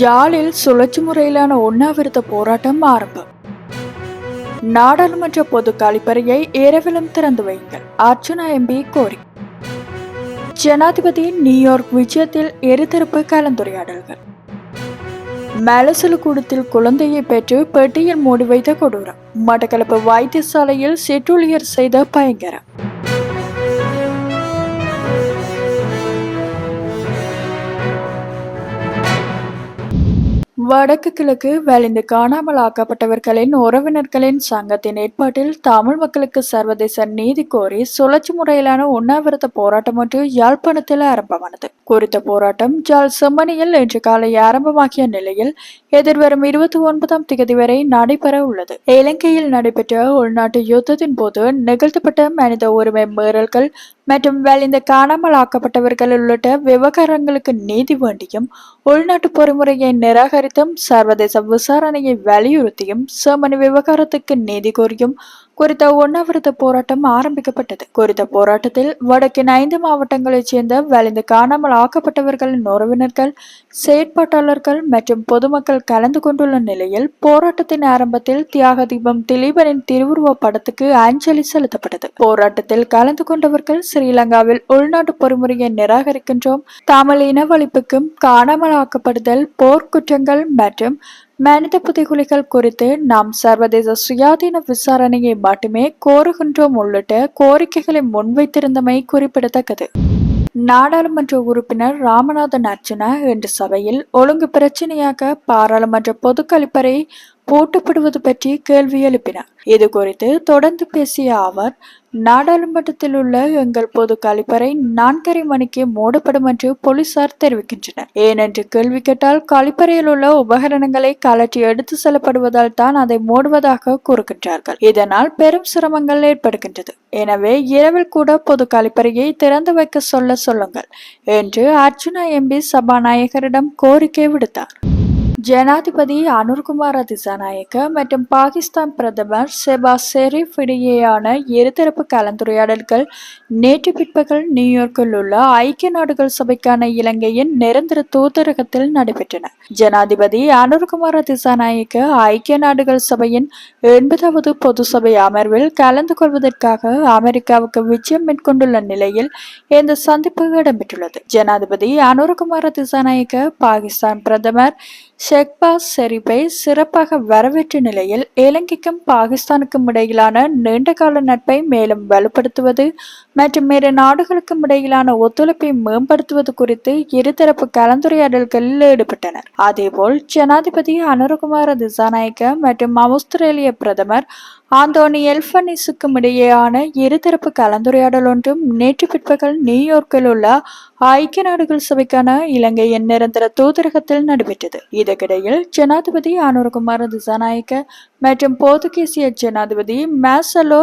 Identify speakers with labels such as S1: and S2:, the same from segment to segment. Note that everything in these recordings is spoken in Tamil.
S1: ஜாலில் சுழற்சி முறையிலான உண்ணாவிரத போராட்டம் ஆரம்பம். நாடாளுமன்ற பொது கழிப்பறையை இரவிலும் திறந்து வையுங்கள். அர்ச்சுனா எம்பி கோரி. ஜனாதிபதியின் நியூயார்க் விஜயத்தில் இருதரப்பு கலந்துரையாடல்கள். மலசலு கூடத்தில் குழந்தையை பெற்று பெட்டியில் மூடி வைத்த கொடூரம். மட்டக்களப்பு வைத்தியசாலையில் செட்டூழியர் செய்த பயங்கரம். வடக்கு கிழக்கு வலிந்து காணாமல் ஆக்கப்பட்டவர்களின் உறவினர்களின் சங்கத்தின் ஏற்பாட்டில் தமிழ் மக்களுக்கு சர்வதேச நீதி கோரி சுழற்சி முறையிலான உண்ணாவிரத போராட்டம் ஒன்று யாழ்ப்பாணத்தில் ஆரம்பமானது. குறித்த போராட்டம் ஜால் செம்மணியில் இன்று காலை ஆரம்பமாகிய நிலையில் எதிர்வரும் இருபத்தி ஒன்பதாம் தேதி வரை நடைபெற உள்ளது. இலங்கையில் நடைபெற்ற உள்நாட்டு யுத்தத்தின் போது நிகழ்த்தப்பட்ட மனித உரிமை மீறல்கள் மற்றும் வலிந்து காணாமல் ஆக்கப்பட்டவர்கள் உள்ளிட்ட விவகாரங்களுக்கு நீதி வேண்டியும் உள்நாட்டு பொறிமுறையை நிராகரித்தும் சர்வதேச விசாரணையை வலியுறுத்தியும் செமனி விவகாரத்துக்கு நீதி கோரியும் குறித்த உண்ணாவிரத போராட்டம் ஆரம்பிக்கப்பட்டது. குறித்த போராட்டத்தில் வடக்கின் ஐந்து மாவட்டங்களைச் சேர்ந்த வலிந்து காணாமல் ஆக்கப்பட்டவர்களின் உறவினர்கள் செயற்பாட்டாளர்கள் மற்றும் பொதுமக்கள் கலந்து கொண்டுள்ள நிலையில் போராட்டத்தின் ஆரம்பத்தில் தியாக தீபம் திலீபனின் திருவுருவ படத்துக்கு அஞ்சலி செலுத்தப்பட்டது. போராட்டத்தில் கலந்து கொண்டவர்கள் ஸ்ரீலங்காவில் உள்நாட்டு பொறுமுறையை நிராகரிக்கின்றோம். தமிழ் இனவழிப்புக்கும் காணாமல் ஆக்கப்படுதல் போர்க்குற்றங்கள் மற்றும் மனித புதைகுலிகள் குறித்து நாம் சர்வதேச சுயாதீன விசாரணையை மட்டுமே கோருகின்றோம் உள்ளிட்ட கோரிக்கைகளை முன்வைத்திருந்தமை குறிப்பிடத்தக்கது. நாடாளுமன்ற உறுப்பினர் ராமநாதன் அர்ச்சனா இன்று சபையில் ஒழுங்கு பிரச்சனையாக பாராளுமன்ற பொது கழிப்பறை பூட்டப்படுவது பற்றி கேள்வி எழுப்பினார். இது குறித்து தொடர்ந்து பேசிய அவர் நாடாளுமன்றத்தில் உள்ள எங்கள் பொது கழிப்பறை நான்கரை மணிக்கு மூடப்படும் என்று போலீசார் தெரிவிக்கின்றனர். ஏனென்று கேள்வி கேட்டால் கழிப்பறையில் உள்ள உபகரணங்களை கலற்றி எடுத்து செல்லப்படுவதால் தான் அதை மூடுவதாக கூறுகின்றார்கள். இதனால் பெரும் சிரமங்கள் ஏற்படுகின்றது. எனவே இரவில் கூட பொது கழிப்பறையை திறந்து வைக்க சொல்ல சொல்லுங்கள் என்று அர்ஜுனா எம்பி சபாநாயகரிடம் கோரிக்கை விடுத்தார். ஜனாதிபதி அனுர்குமார திசாநாயக்க மற்றும் பாகிஸ்தான் பிரதமர் செபா ஷெரீப் இடையேயான இருதரப்பு கலந்துரையாடல்கள் நேற்று பிற்பகல் நியூயார்க்கில் உள்ள ஐக்கிய நாடுகள் சபைக்கான இலங்கையின் நிரந்தர தூதரகத்தில் நடைபெற்றன. ஜனாதிபதி அனுர்குமார திசாநாயக்க ஐக்கிய நாடுகள் சபையின் எண்பதாவது பொது சபை அமர்வில் கலந்து கொள்வதற்காக அமெரிக்காவுக்கு விஜயம் மேற்கொண்டுள்ள நிலையில் இந்த சந்திப்பு இடம்பெற்றுள்ளது. ஜனாதிபதி அனுர்குமார திசாநாயக்க பாகிஸ்தான் பிரதமர் ஷெக்பாஸ் ஷெரீப்பை சிறப்பாக வரவேற்ற நிலையில் இலங்கைக்கும் பாகிஸ்தானுக்கும் இடையிலான நீண்டகால நட்பை மேலும் வலுப்படுத்துவது மற்றும் இரு நாடுகளுக்கும் இடையிலான ஒத்துழைப்பை மேம்படுத்துவது குறித்து இருதரப்பு கலந்துரையாடல்களில் ஈடுபட்டனர். அதேபோல் ஜனாதிபதி அனுரகுமார திசாநாயக்க மற்றும் ஆஸ்திரேலிய பிரதமர் ஆந்தோனி எல்பனிஸுக்கும் இடையேயான இருதரப்பு கலந்துரையாடல் ஒன்றும் நேற்று பிற்பகல் நியூயார்க்கில் உள்ள ஐக்கிய நாடுகள் சபைக்கான இலங்கையின் நிரந்தர தூதரகத்தில் நடைபெற்றது. இதற்கிடையில் ஜனாதிபதி அனுரகுமார திசாநாயக்க மற்றும் போர்த்துகீசிய ஜனாதிபதி மேசலோ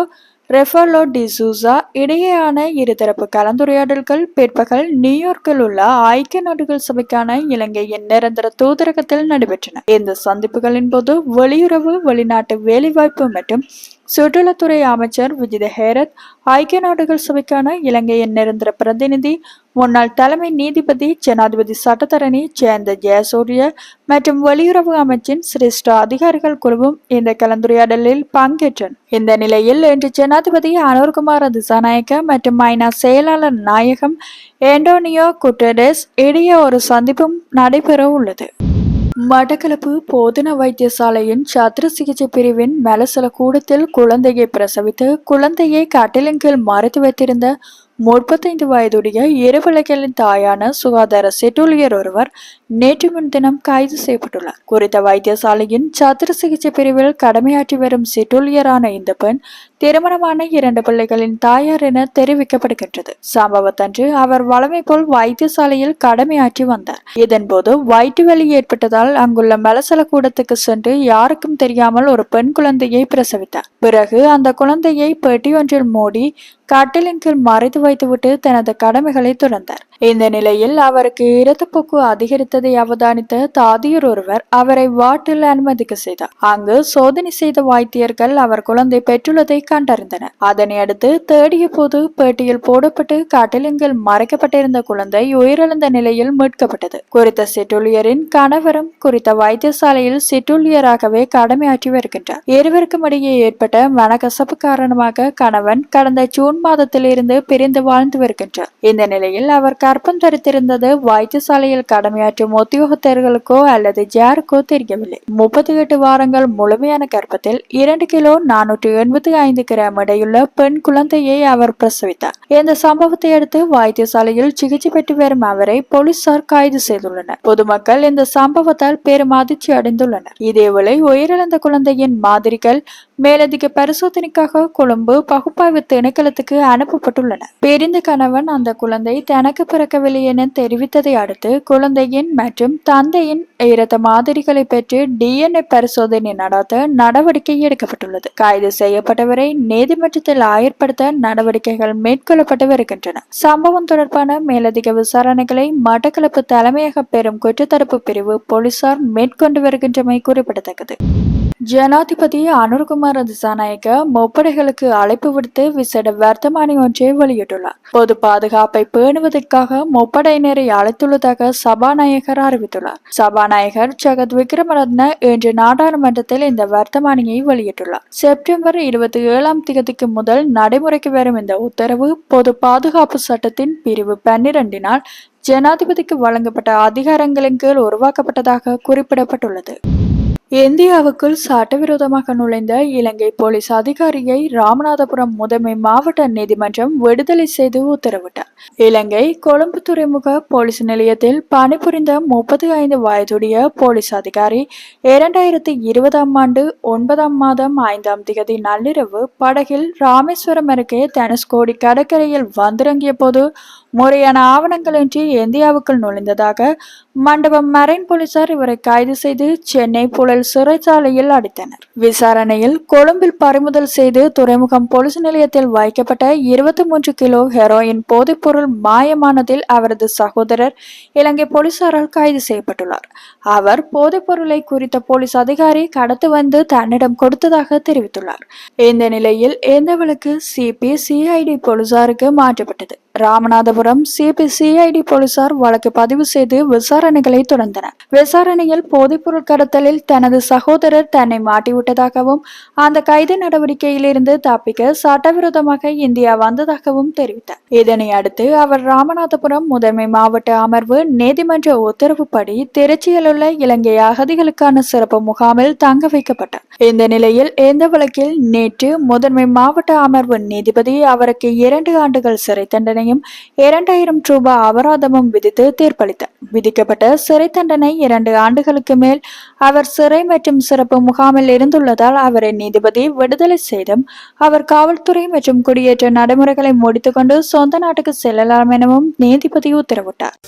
S1: ரெஃபர்லோ டிசூசா இடையேயான இருதரப்பு கலந்துரையாடல்கள் பிற்பகல் நியூயார்க்கில் உள்ள ஐக்கிய நாடுகள் சபைக்கான இலங்கையின் நிரந்தர தூதரகத்தில் நடைபெற்றன. இந்த சந்திப்புகளின் போது வெளியுறவு வெளிநாட்டு வேலைவாய்ப்பு மற்றும் சுற்றுலாத்துறை அமைச்சர் விஜித ஹேரத் ஐக்கிய நாடுகள் சபைக்கான இலங்கையின் நிரந்தர பிரதிநிதி முன்னாள் தலைமை நீதிபதி ஜனாதிபதி சட்டத்தரணி ஜெயந்த ஜெயசூரிய மற்றும் வெளியுறவு அமைச்சின் சிரேஷ்ட அதிகாரிகள் குழுவும் இந்த கலந்துரையாடலில் பங்கேற்றன இந்த நிலையில் இன்று ஜனாதிபதி அனுர்குமார் திசாநாயக்க மற்றும் ஐநா செயலாளர் நாயகம் ஏண்டோனியோ குட்டரஸ் இடையே ஒரு சந்திப்பும் நடைபெற உள்ளது மடக்கலப்பு போதன வைத்தியசாலையின் சத்திர சிகிச்சை பிரிவின் மெலசல கூடத்தில் குழந்தையை பிரசவித்து குழந்தையை கட்டிலின் மறைத்து வைத்திருந்த முப்பத்தைந்து வயதுடைய இருவிளைகளின் தாயான சுகாதார செட்டூழியர் ஒருவர் நேற்று முன்தினம் கைது செய்யப்பட்டுள்ளார். குறித்த வைத்தியசாலையின் சத்திர சிகிச்சை பிரிவில் கடமையாற்றி வரும் செட்டூழியரான இந்த பெண் திருமணமான இரண்டு பிள்ளைகளின் தாயார் என தெரிவிக்கப்படுகின்றது. சம்பவத்தன்று அவர் வளமை போல் வைத்தியசாலையில் கடமையாற்றி வந்தார். இதன்போது வயிற்று வலி ஏற்பட்டதால் அங்குள்ள மலசல கூடத்துக்கு சென்று யாருக்கும் தெரியாமல் ஒரு பெண் குழந்தையை பிரசவித்தார். பிறகு அந்த குழந்தையை பெட்டி ஒன்றில் மூடி கட்டிலின் கீழ் மறைத்து வைத்துவிட்டு தனது கடமைகளை துறந்தார். இந்த நிலையில் அவருக்கு இரத்தப்போக்கு அதிகரித்ததை அவதானித்த தாதியர் ஒருவர் அவரை வாட்டில் அனுமதிக்க செய்தார். அங்கு சோதனை செய்த வைத்தியர்கள் அவர் குழந்தை பெற்றுள்ளதை கண்டறிந்தனர் அதனை அடுத்து தேடிய போது பேட்டியில் போடப்பட்டு காட்டிலிங்கில் மறைக்கப்பட்டிருந்த குழந்தை உயிரிழந்த நிலையில் மீட்கப்பட்டது. குறித்த செட்டுலியரின் கணவரும் குறித்த வைத்தியசாலையில் சிற்றுளியராகவே கடமையாற்றி வருகின்றார். இருவருக்கும் இடையே ஏற்பட்ட மனக்கசப்பு காரணமாக கணவன் கடந்த ஜூன் மாதத்திலிருந்து பிரிந்து வாழ்ந்து வருகின்றார். இந்த நிலையில் அவர் கற்பம் தரித்திருந்தது வைத்தியசாலையில் கடமையாற்றும் உத்தியோகத்தர்களுக்கோ அல்லது ஜாருக்கோ தெரியவில்லை. முப்பத்தி எட்டு வாரங்கள் முழுமையான கர்ப்பத்தில் இரண்டு கிலோ நானூற்றி எண்பத்தி ஐந்து கிராம் எடையுள்ள பெண் குழந்தையை அவர் பிரசவித்தார். இந்த சம்பவத்தை அடுத்து வைத்தியசாலையில் சிகிச்சை பெற்று வரும் அவரை போலீசார் கைது செய்துள்ளனர். பொதுமக்கள் இந்த சம்பவத்தால் பெரும் அதிர்ச்சி அடைந்துள்ளனர். இதேவேளை உயிரிழந்த குழந்தையின் மாதிரிகள் மேலதிக பரிசோதனைக்காக கொழும்பு பகுப்பாய்வு திணைக்களத்துக்கு அனுப்பப்பட்டுள்ளன பிரிந்த கணவன் அந்த குழந்தை தனக்கு பிறக்கவில்லை என தெரிவித்ததை அடுத்து குழந்தையின் மற்றும் தந்தையின் இரத்த மாதிரிகளை பெற்று டிஎன்ஏ பரிசோதனை நடத்த நடவடிக்கை எடுக்கப்பட்டுள்ளது. கைது செய்யப்பட்டவரை நீதிமன்றத்தில் ஆயர்படுத்த நடவடிக்கைகள் மேற்கொள்ளப்பட்டு வருகின்றன. சம்பவம் தொடர்பான மேலதிக விசாரணைகளை மட்டக்களப்பு தலைமையக பெரும் குற்றத்தடுப்பு பிரிவு போலீசார் மேற்கொண்டு வருகின்றமை குறிப்பிடத்தக்கது. ஜனாதிபதி அனுர்குமார் திசாநாயக்க முப்படைகளுக்கு அழைப்பு விடுத்து விசேட வர்த்தமானி ஒன்றை வெளியிட்டுள்ளார். பொது பாதுகாப்பை பேணுவதற்காக முப்படையினரை அழைத்துள்ளதாக சபாநாயகர் அறிவித்துள்ளார். சபாநாயகர் ஜெகத் விக்ரமரத்ன இன்று நாடாளுமன்றத்தில் இந்த வர்த்தமானியை வெளியிட்டுள்ளார். செப்டம்பர் இருபத்தி ஏழாம் தேதிக்கு முதல் நடைமுறைக்கு வரும் இந்த உத்தரவு பொது பாதுகாப்பு சட்டத்தின் பிரிவு பன்னிரண்டினால் ஜனாதிபதிக்கு வழங்கப்பட்ட அதிகாரங்களின் கீழ் உருவாக்கப்பட்டதாக குறிப்பிடப்பட்டுள்ளது. இந்தியாவுக்குள் சட்டவிரோதமாக நுழைந்த இலங்கை போலீஸ் அதிகாரியை ராமநாதபுரம் முதன்மை மாவட்ட நீதிமன்றம் விடுதலை செய்து உத்தரவிட்டார். இலங்கை கொழும்பு துறைமுக போலீஸ் நிலையத்தில் பணிபுரிந்த முப்பத்தி ஐந்து வயதுடைய போலீஸ் அதிகாரி இரண்டாயிரத்தி இருபதாம் ஆண்டு ஒன்பதாம் மாதம் ஐந்தாம் திகதி நள்ளிரவு படகில் ராமேஸ்வரம் அருகே தனுஷ்கோடி கடற்கரையில் வந்திறங்கிய போது முறையான ஆவணங்களின்றி இந்தியாவுக்குள் நுழைந்ததாக மண்டபம் மரைன் போலீசார் இவரை கைது செய்து சென்னை புழல் சிறைச்சாலையில் அடைத்தனர். விசாரணையில் கொழும்பில் பறிமுதல் செய்து துறைமுகம் போலீஸ் நிலையத்தில் வைக்கப்பட்ட இருபத்தி மூன்று கிலோ ஹெரோயின் போதைப்பொருள் மாயமானதில் அவரது சகோதரர் இலங்கை போலீசாரால் கைது செய்யப்பட்டுள்ளார். அவர் போதைப்பொருளை குறித்த போலீஸ் அதிகாரி கடத்து வந்து தன்னிடம் கொடுத்ததாக தெரிவித்துள்ளார். இந்த நிலையில் இந்த வழக்கு சிபி சிஐடி போலீசாருக்கு மாற்றப்பட்டது. ராமநாதபுரம் சிபி சிஐடி போலீசார் வழக்கு பதிவு செய்து விசாரணைகளை தொடர்ந்தனர். விசாரணையில் போதைப்பொருள் கடத்தலில் தனது சகோதரர் தன்னை மாட்டிவிட்டதாகவும் அந்த கைது நடவடிக்கையிலிருந்து தப்பிக்க சட்டவிரோதமாக இந்தியா வந்ததாகவும் தெரிவித்தார். இதனை அடுத்து அவர் ராமநாதபுரம் முதன்மை மாவட்ட அமர்வு நீதிமன்ற உத்தரவுப்படி திருச்சியில் உள்ள இலங்கை அகதிகளுக்கான சிறப்பு முகாமில் தங்க வைக்கப்பட்டார். இந்த நிலையில் இந்த வழக்கில் நேற்று முதன்மை மாவட்ட அமர்வு நீதிபதி அவருக்கு இரண்டு ஆண்டுகள் சிறை தண்டனையும் இரண்டாயிரம் ரூபாய் அபராதமும் விதித்து தீர்ப்பளித்தார் விதிக்கப்பட்ட சிறை தண்டனை இரண்டு ஆண்டுகளுக்கு மேல் அவர் சிறை மற்றும் சிறப்பு முகாமில் இருந்துள்ளதால் அவரை நீதிபதி விடுதலை செய்தும் அவர் காவல்துறை மற்றும் குடியேற்ற நடைமுறைகளை முடித்துக்கொண்டு சொந்த நாட்டுக்கு செல்லலாம் எனவும் நீதிபதி உத்தரவிட்டார்.